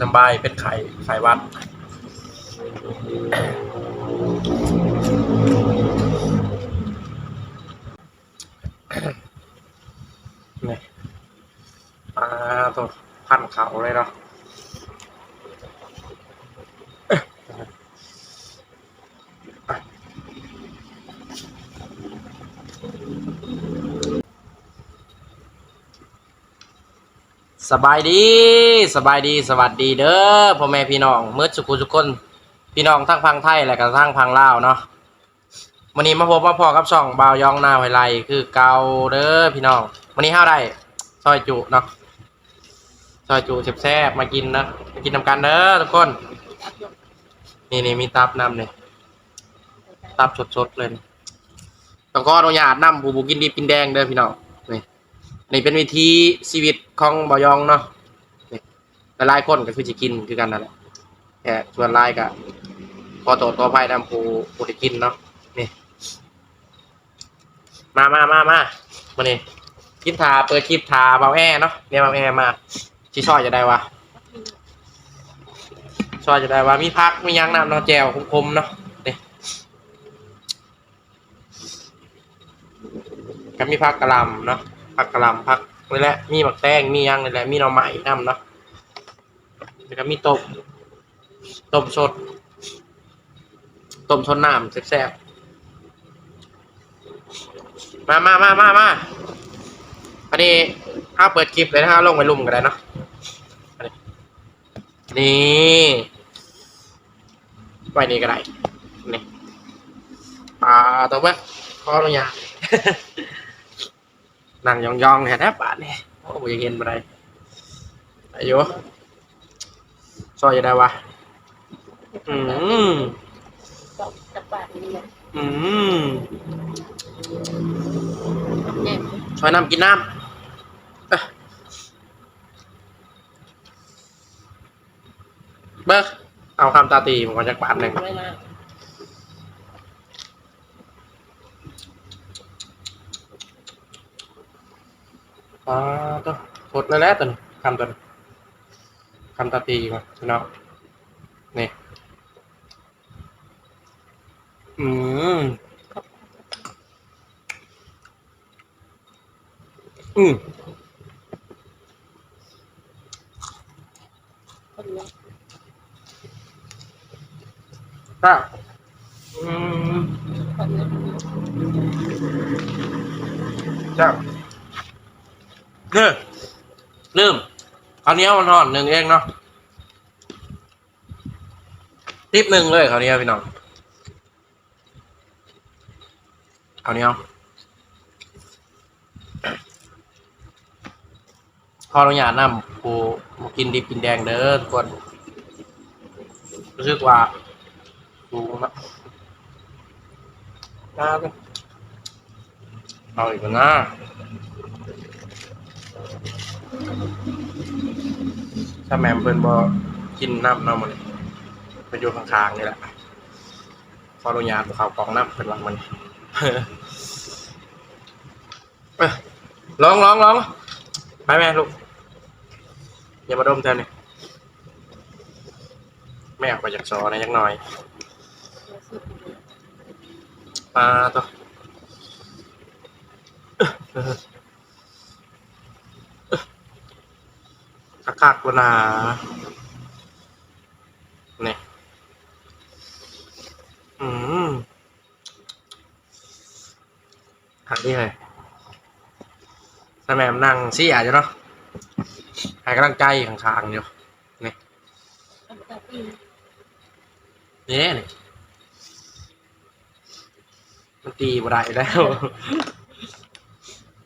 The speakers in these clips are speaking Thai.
จำบายเป็นไข่ไข่วัด นี่อ่าตัวพันเขาเลยเนาะ สบายดีสบายดีสวัสดีเด้อพ่อแม่พี่น้องเมื่อสุขุทุกคนพี่น้องทั้งพังไทยและก็ทั้งพังลาวเนาะวันนี้มาพบมาพอกับช่องบาวยองนาไวไลคือเกาเด้อพี่น้องวันนี้ห้าวได้ซอยจุเนาะซอยจุแซ่บๆมากินนะมากินนำกันเด้อทุกคน นี่นี่มีตับนำเลยตับสดๆเลยต้องขออนุญาตนำผู้บุกินดีกินแดงเด้อพี่น้อง นี่เป็นวิธีชีวิตของบอยองเนาะนี่หลายคนก็คือจะกินคือกันนั่นแหละแต่ส่วนลายก็ขอโทษขออภัยนำผู้ผู้ที่กินเนาะนี่มามามามามานี่กินทาเปิดคลิปทาเบาแอเนาะเนี่ยเบาแอมาชิชอยจะได้วะชอยจะได้วะมีพักมียังนำนาะแจวคมๆเนาะนี่ก็มีพักกระลำเนาะ ผักกะหล่ำผักนี่แหละ มีหมักแตงมียังนี่แหละ มีหน่อไม้นำเนาะแล้วก็มีต้มต้มสดต้มชนน้ำแซ่บๆมามามามามาอันนี้ถ้าเปิดคลิปเลยนะฮะลงไปลุ่มกันได้เนาะอันนี้นี่ไว้นี่ก็ได้นี่ปลาตัวเบ้ขออนุญาต นั่งยองๆแท้ๆบาทนี่โอ้ยเห็นบ่ได้อายุซอยจะได้วะอืมอกจับบาทนี่แหละอืมเนี่ยน้ำกินน้ำเบิกเอาคำตาตีผมก่อนจากบาทหนึ่ง ไม่มาอ่าตัวสดแล้วแหละตัวนี้คำตัวนี้คำตาตีก่อนเนาะนี่อืมอืมคนเนี้ยก็อืมคน เนี้ยจ้าเลืมลืมคราวนี้มันหอนหนึ่งเองเนาะทิปหนึ่งเลยคราวนี้พี่น้องคราวนี้เอาขออนุญาตนำผู้มากินดิบกินแดงเด้อทุกคนรู้สึกว่าสูนะน่าจะเอาอีกแล้วนะ ถ้าแมมเพิ่นบ่กินน้ำนาะมันไปอยู่ข้างๆนี่แหละขออนุญาตเขากองน้ำเป็นวันมันเอ้ยลองลองลองไปแม่ลูก อย่ามาดมแทนนี่แม่ออกไปจากซอนะยังหน่อยปลาตัว คักคักๆวนาเนี่ยอืมหักนี่เลยสแมมนั่งซี่อาจจะเนาะให้กำลังใจข้างๆอยู่นี่อันตราตีนี่นี่มันตีบ่ได้แล้ว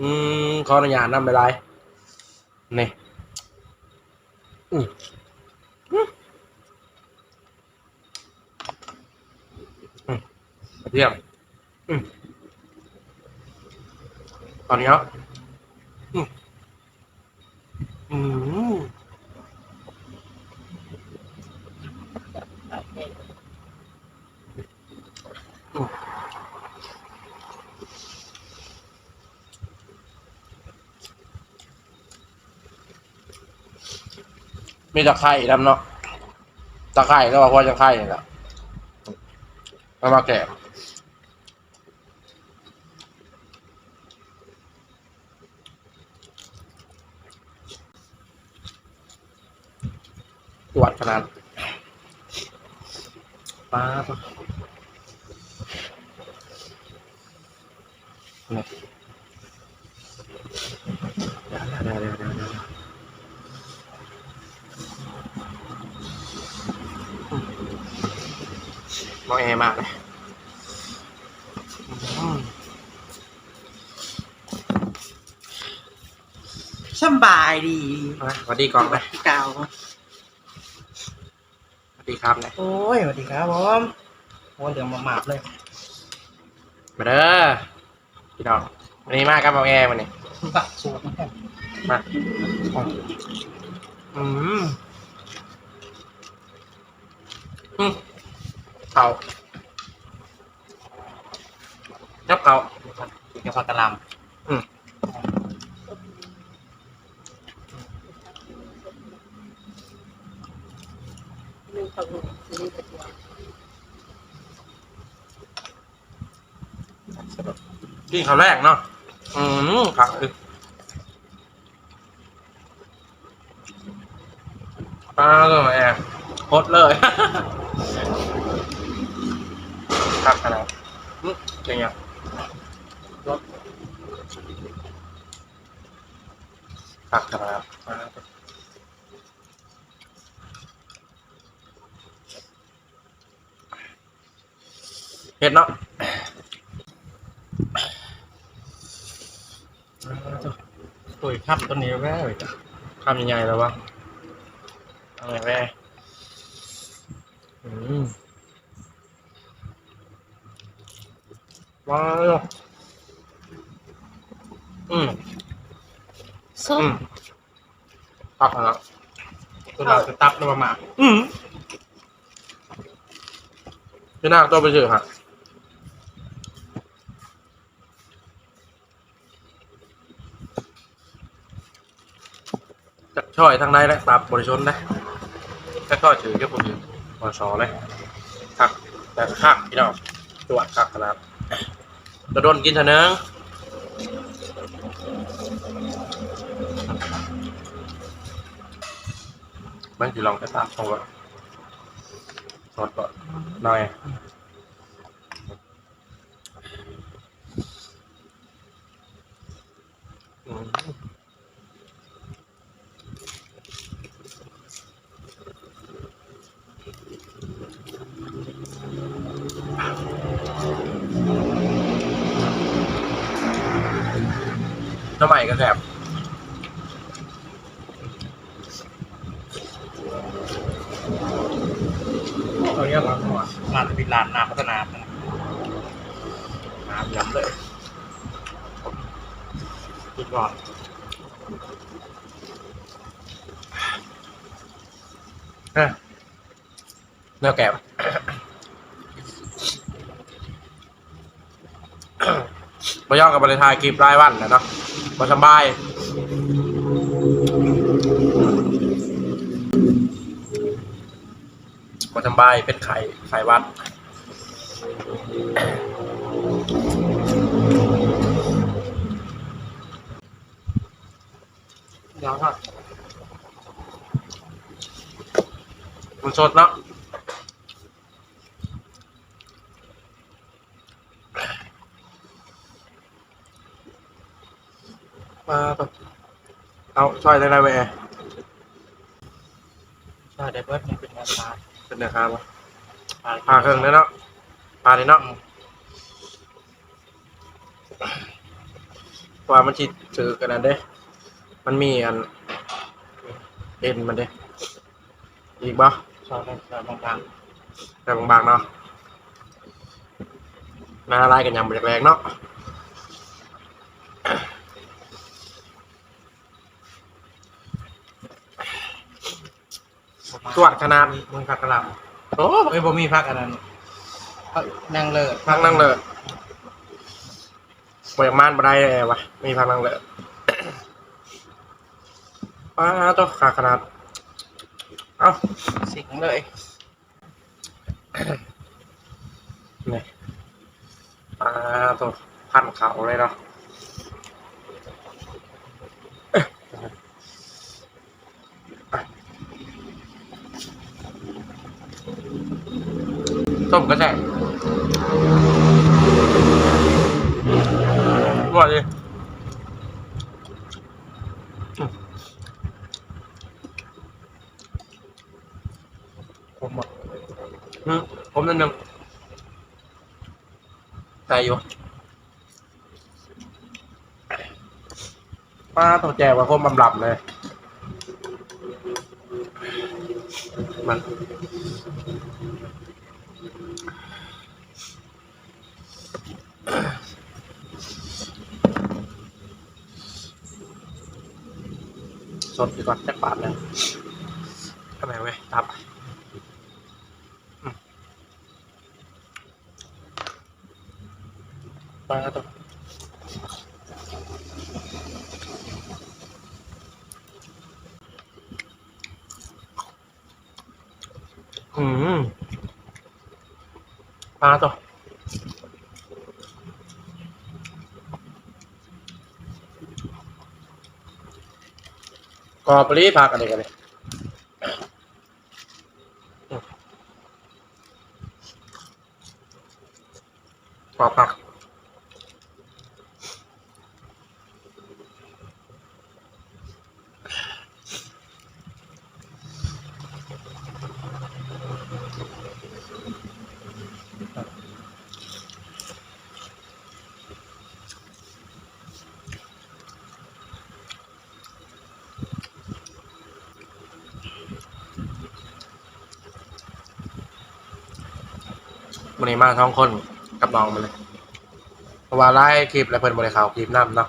อืมขออนุญาตนำไปไลน์นี่อืมอืมอืม เยี่ยมอืมตอนนี้ครับอืมอืมบาทเนี่ยมีตะไคร่ดำเนาะตะไคร่ก็ว่าพอจะไคร่แหละ เอามาแกะตรวจขนาดป้าบเนี่ยเดี๋ยวเดี๋ยวเดี๋ยวเดี๋ยวเดี๋ยว ม องแอร์มากเลยอืมสบายดีมาสวัสดีก่อนเลยพี่เก่าสวัสดีครับเลยโอ้ยสวัสดีครับผมโอ้ยเดี๋ยวมาหมาบเลย มาเด้อพี่น้องวันนี้มากครับมองแอร์วันนี้บักสูตรนะมาอืมอืม เขายับเขากินกับผักกะหล่อืมมีเขาอยู่ซีรีส์ตัวกินเขาวแรกเนาะ อืมผักคือปลาตัวแอร์โคตรเลย ครับขนาดอืมจริงยังรครับเห็ดเนาะตุ๋ยครับตัวนี้แว่เลยจ้ะคำยังไงแล้ววะเอาไงแว่อืม ว้าวอืมส้อืมมตับแล้วำตัวเราจะตับตัวหมาอืมพี่นาคตัวไปเจอฮะจะช่อยทางใดและตับบริชนนะถ้าก็ถือก็ผมถือพอสอเลยคักแต่คักพี่น้องตรวจคักขนา กระโดนกินเถอะเนึงมันจะลองไปตามชงก่อนสดก่อนหน่อย ทำไมก็แสบเราเรียกว่าหัวร้านเป็นร้านน้ำพัฒนานะน้ำย้ำเลยกินก่อนเอ้ยเนื้อแกะมาย่องกับบริทายคลิปรายวันนะเนาะ มาสบายมาสบาย เป็นไข่ไข่วัดเดี๋ยวก็มันสดเนาะ มาแบบเอาช่วยได้ไรเว้ยใช่เดบิวต์มันเป็นราคาเป็นราคาปะพาเครื่องได้เนาะพาได้เนาะว่ามันชิถือกันนั่นเด้ มันมีอันเอ็นมันเด้ อีกบ่ชอบได้ชอบบางแต่บางๆเนาะหน้าลายกันยำแรงๆเนาะ ตรวจขนาดมึงผักกะหล่โอ้ำเอ้ยบ่มีผักอันนั้นผักนั่งเลิศพักนั่งเลยเปิดม่านบันไดเลยวะมีพักนั่งเลยป้าตัวขาขนาด เอาสิงเลยนี่อ่าตัวพันเขาเลยเนาะ ต้มก็ใช่ว่าดิผมอะอืมผมนั่นนึงใส่อยู่ป้าต้องแจกว่าคมบำลับเลย มัน สดดีกว่าจักบาทหนึงทำไมเว้ยตับอืมปลาตัวอืมปลาตัว กรอบปรีพากันเลยกันเลย มันนี้มาท้องคนกับน้องมันเลยเพราะว่าไล่คลิปและเพิ่นบริเขาคลิปน้ำเนาะ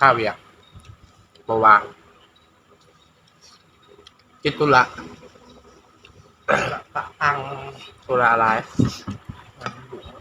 ข้าวเวียกบวางกิดตุละอังตุละอะไร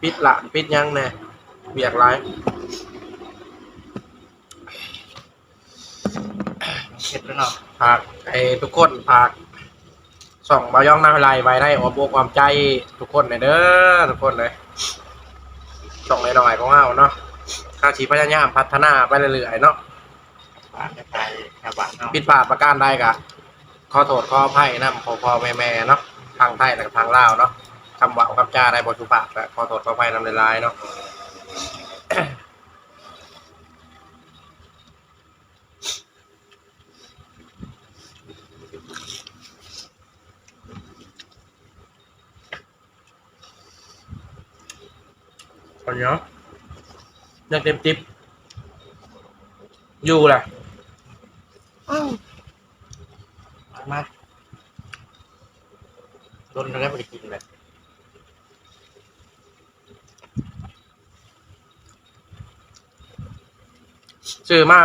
ปิดละปิดยังแน่เวียกไรเผ็ดแล้วเนาะฝากไอ้ทุกคนฝาก ส่องบาย่องนาวิไลไว้ได้อบอกความใจทุกคนเลยเด้อทุกคนเลยส่องหน่อยๆของเราเนาะข้าชีพยายามพัฒนาไปเรื่อยๆเนาะปิดพลาดประการใดกะขอโทษขออภัยนะพ่อพ่อแม่แม่เนาะทางไทยและทางลาวเนาะคำว่าคำจาได้บทสุภาพขอโทษขออภัยนำในลน์เนาะ คนเนาะยังเต็มติบอยู่แหละมาโดนเราได้ไปกินเลยซื้อมา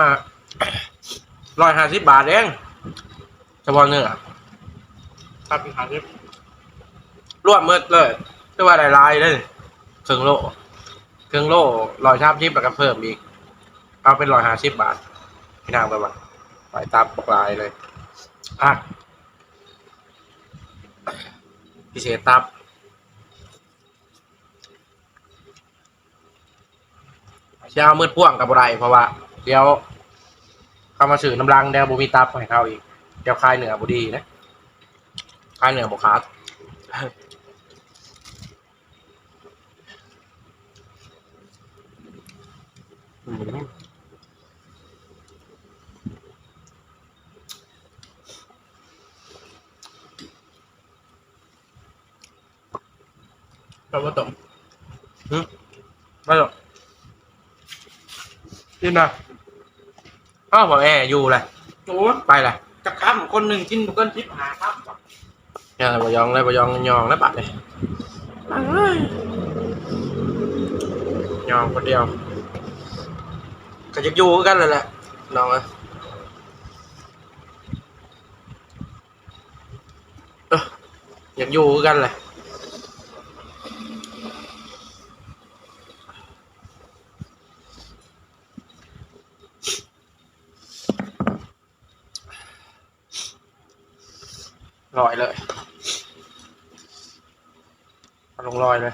ร้อยห้าสิบบาทเองเฉพาะเนื้อครับพี่ครับรวมเมื่อเลยก็ว่าได้ลายเลยครึ่งโล ครึ่องโลร้อยชามชิปแล้วก็เพิ่มอีก เอาเป็นรอยหาสิบบาทพี่นางไปว่าไปตามปลายเลยอะพิเศษตับเช้ามืดพ่วงกับอะไรเพราะว่า เดี๋ยวเข้ามาสื่อน้ำรังเดี๋ยวบุมีตับให้เขาอีก เดี๋ยวคลายเหนือบุดีนะคลายเหนือบุคาด อืมเราก็ต้องไม่หรอกกินนะอ้าวบอกแอร์อยู่เลยโอ้ไปเลยจะข้ามคนหนึ่งกินบุกเกิลทิปหาครับยังเลยบยองเลยบยองยองแล้วบัดเลยยองคนเดียว ก็จะอยู่กันเลยแหละน้องเอ้ยเอ้ออยากอยู่กันเลยลอยเลยเอาลงลอยเลย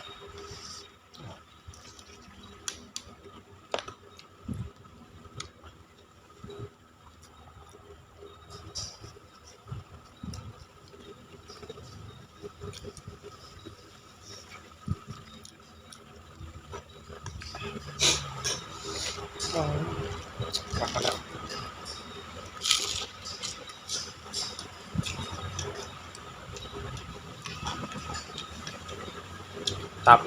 องกลับมาแล้วตับ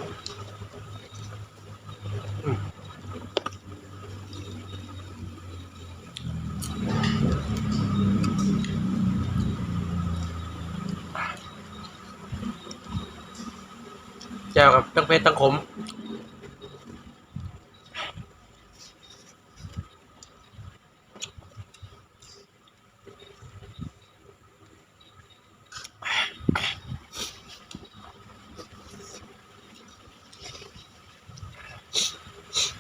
แจ่วกับตั้งเพชรตั้งขม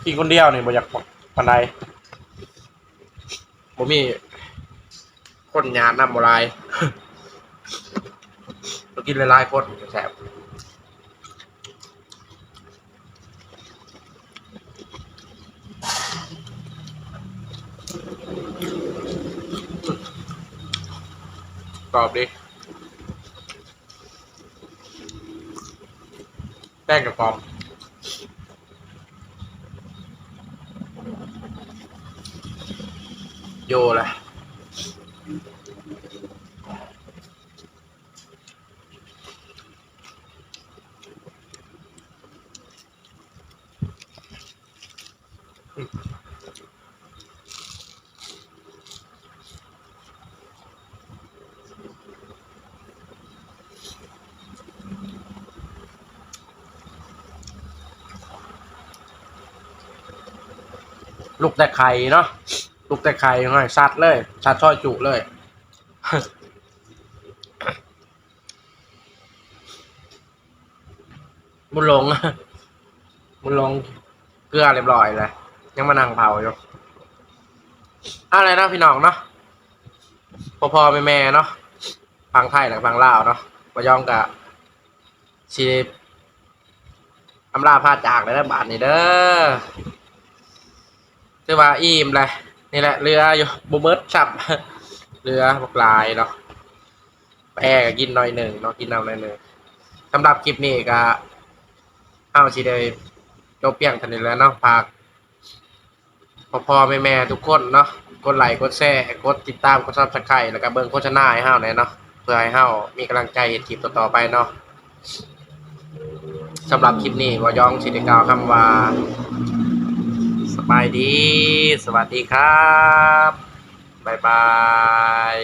กินคนเดียวนี่บ่อยากปันใดบ่มี คนยานน้ำบ่หลาย เรากินหลายๆคนแซ่บกรอบดิแป้งกับกรอบ โยแหละลูกแต่ไข่เนาะ ลูกแต่ไข่หน่อยซัดเลยซัดช่อยจุเลยบุญลงบุญลงเกลือเรียบร้อยเลยยังมานั่งเผาอยู่อะไรนะพี่น้องเนาะพอพอแม่แม่เนาะฟังไทยหรือฟังลาวเนาะมายองกะชีอำลาพาจากเลยนะบาทนี่เด้อคือว่าอิ่มเลย นี่แหละเรืออยู่บุเบิร์ตชับเรือพวกลายเนาะแปรก็กินหน่อยหนึ่งเนาะกินน้ำหน่อยหนึ่งสำหรับคลิปนี้ก็เอาสิได้จบเพียงเท่านี้แล้วเนาะฝากพ่อพ่อแม่ๆทุกคนเนาะกดไลค์กดแชร์กดติดตามกดซับสไครต์แล้วก็เบิ่งโฆษณาให้เฮาหน่อยเนาะเพื่อให้เฮามีกำลังใจเฮ็ดคลิปต่อๆไปเนาะสำหรับคลิปนี้ก็ย้องสิได้กาวคำว่า สบายดี สวัสดีครับ บ๊ายบาย